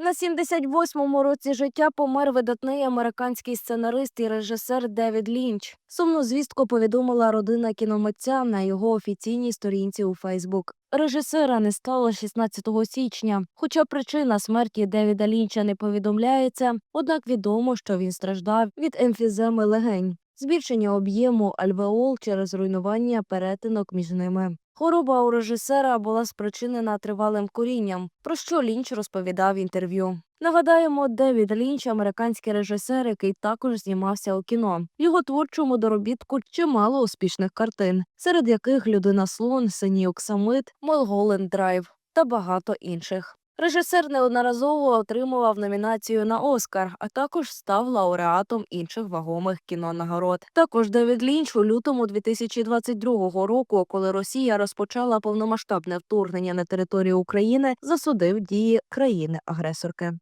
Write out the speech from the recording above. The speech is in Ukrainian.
На 78-му році життя помер видатний американський сценарист і режисер Девід Лінч. Сумну звістку повідомила родина кіномитця на його офіційній сторінці у Фейсбук. Режисера не стало 16 січня. Хоча причина смерті Девіда Лінча не повідомляється, однак відомо, що він страждав від емфіземи легень, збільшення об'єму альвеол через руйнування перетинок між ними. Хвороба у режисера була спричинена тривалим курінням, про що Лінч розповідав в інтерв'ю. Нагадаємо, Девід Лінч, американський режисер, який також знімався у кіно. Його творчому доробітку чимало успішних картин, серед яких Людина слон, Синій Оксамит, Молголен Драйв та багато інших. Режисер неодноразово отримував номінацію на Оскар, а також став лауреатом інших вагомих кінонагород. Також Девід Лінч у лютому 2022 року, коли Росія розпочала повномасштабне вторгнення на територію України, засудив дії країни-агресорки.